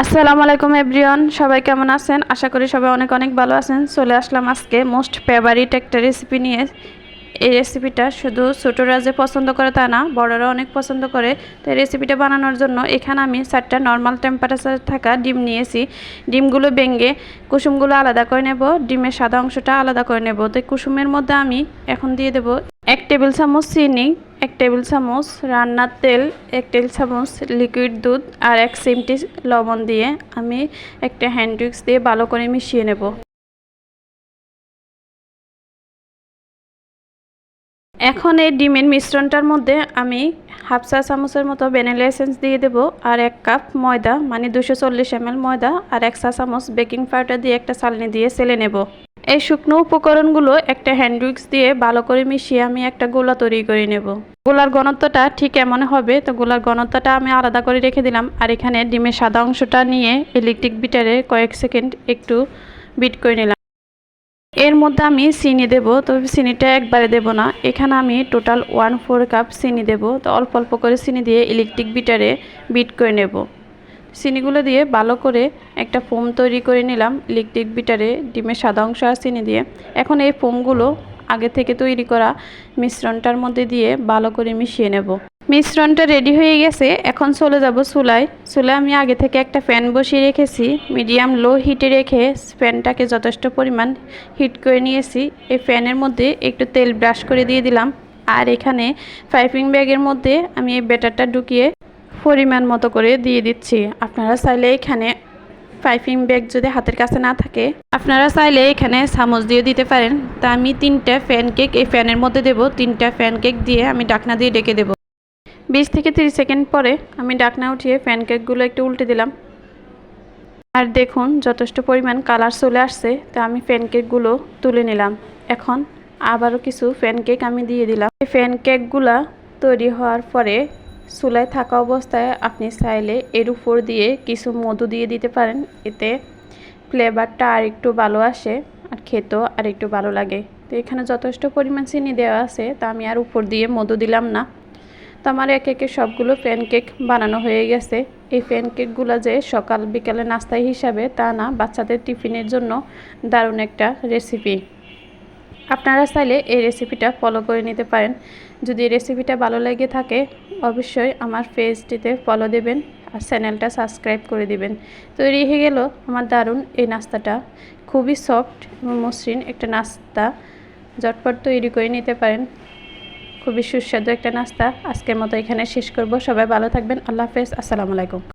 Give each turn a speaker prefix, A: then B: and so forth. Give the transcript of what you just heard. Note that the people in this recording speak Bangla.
A: আসসালামু আলাইকুম, এভরিওয়ান। সবাই কেমন আছেন? আশা করি সবাই অনেক অনেক ভালো আছেন। চলে আসলাম আজকে মোস্ট ফেভারিট একটা রেসিপি নিয়ে। এই রেসিপিটা শুধু ছোটরা যে পছন্দ করে তা না বড়রা অনেক পছন্দ করে। তো এই রেসিপিটা বানানোর জন্য এখানে আমি চারটা নর্মাল টেম্পারেচার থাকা ডিম নিয়েছি। ডিমগুলো ভেঙে কুসুমগুলো আলাদা করে নেব, ডিমের সাদা অংশটা আলাদা করে নেব। তো কুসুমের মধ্যে আমি এখন দিয়ে দেব এক টেবিল চামচ চিনি, এক টেবিল চামচ রান্নার তেল, এক টেবিল চামচ লিকুইড দুধ আর এক চিমটি লবণ দিয়ে আমি একটা হ্যান্ড উইক্স দিয়ে ভালো করে মিশিয়ে নেব। এখন এই ডিমের মিশ্রণটার মধ্যে আমি হাফ চা চামচের মতো ভ্যানিলা এসেন্স দিয়ে দেবো আর এক কাপ ময়দা মানে দুশো চল্লিশ এম ময়দা আর এক চা চামচ বেকিং পাউডার দিয়ে একটা চালনি দিয়ে সেলে নেব। এই শুকনো উপকরণগুলো একটা হ্যান্ড উইক্স দিয়ে ভালো করে মিশিয়ে আমি একটা গোলা তৈরি করে নেব। গোলার ঘনত্বটা ঠিক এমন হবে, তো গোলার ঘনত্বটা আমি আলাদা করে রেখে দিলাম আর এখানে ডিমের সাদা অংশটা নিয়ে ইলেকট্রিক বিটারে কয়েক সেকেন্ড একটু বিট করে নিলাম। এর মধ্যে আমি চিনি দেব তবে চিনিটা একবারে দেব না। এখানে আমি টোটাল ওয়ান ফোর কাপ চিনি দেব, তো অল্প অল্প করে চিনি দিয়ে ইলেকট্রিক বিটারে বিট করে নেব। চিনিগুলো দিয়ে ভালো করে একটা ফোম তৈরি করে নিলাম ইলেকট্রিক বিটারে ডিমের সাদা অংশ আর চিনি দিয়ে। এখন এই ফোমগুলো আগে থেকে তৈরি করা মিশ্রণটার মধ্যে দিয়ে ভালো করে মিশিয়ে নেব। মিশ্রণটা রেডি হয়ে গেছে, এখন চলে যাব চুলায়। চুলায় আমি আগে থেকে একটা ফ্যান বসিয়ে রেখেছি মিডিয়াম লো হিটে রেখে ফ্যানটাকে যথেষ্ট পরিমাণ হিট করে নিয়েছি। এই ফ্যানের মধ্যে একটু তেল ব্রাশ করে দিয়ে দিলাম। আর এখানে পাইপিং ব্যাগের মধ্যে আমি এই ব্যাটারটা ঢুকিয়ে পরিমাণ মতো করে দিয়ে দিচ্ছি। আপনারা চাইলে এখানে পাইপিং ব্যাগ যদি হাতের কাছে না থাকে, আপনারা চাইলে এখানে চামচ দিয়ে দিতে পারেন। তা আমি তিনটা ফ্যান কেক এই ফ্যানের মধ্যে দেব। তিনটা ফ্যান কেক দিয়ে আমি ডাকনা দিয়ে ডেকে দেব। বিশ থেকে তিরিশ সেকেন্ড পরে আমি ডাকনা উঠিয়ে ফ্যান কেকগুলো একটু উল্টে দিলাম। আর দেখুন, যথেষ্ট পরিমাণ কালার চলে আসছে, তা আমি ফ্যান কেকগুলো তুলে নিলাম। এখন আবারও কিছু ফ্যান কেক আমি দিয়ে দিলাম। এই ফ্যান কেকগুলা তৈরি হওয়ার পরে চুলায় থাকা অবস্থায় আপনি চাইলে এর উপর দিয়ে কিছু মধু দিয়ে দিতে পারেন। এতে ফ্লেভারটা আর একটু ভালো আসে আর খেতেও আর একটু ভালো লাগে। তো এখানে যথেষ্ট পরিমাণ চিনি দেওয়া আছে, তা আমি আর উপর দিয়ে মধু দিলাম না। তো আমার এক একে সবগুলো প্যানকেক বানানো হয়ে গেছে। এই প্যানকেকগুলো যে সকাল বিকালে নাস্তায় হিসাবে তা না, বাচ্চাদের টিফিনের জন্য দারুণ একটা রেসিপি আপনারা চাইলে এই রেসিপিটা ফলো করে নিতে পারেন। যদি রেসিপিটা ভালো লেগে থাকে, অবশ্যই আমার পেজটিতে ফলো দেবেন আর চ্যানেলটা সাবস্ক্রাইব করে দিবেন। তৈরি হয়ে গেল আমার দারুণ এই নাস্তাটা। খুবই সফট এবং মসৃণ একটা নাস্তা। ঝটপট তৈরি করে নিতে পারেন। খুবই সুস্বাদু একটা নাস্তা। আজকের মতো এখানে শেষ করব। সবাই ভালো থাকবেন। আল্লাহ হাফেজ। আসসালামু আলাইকুম।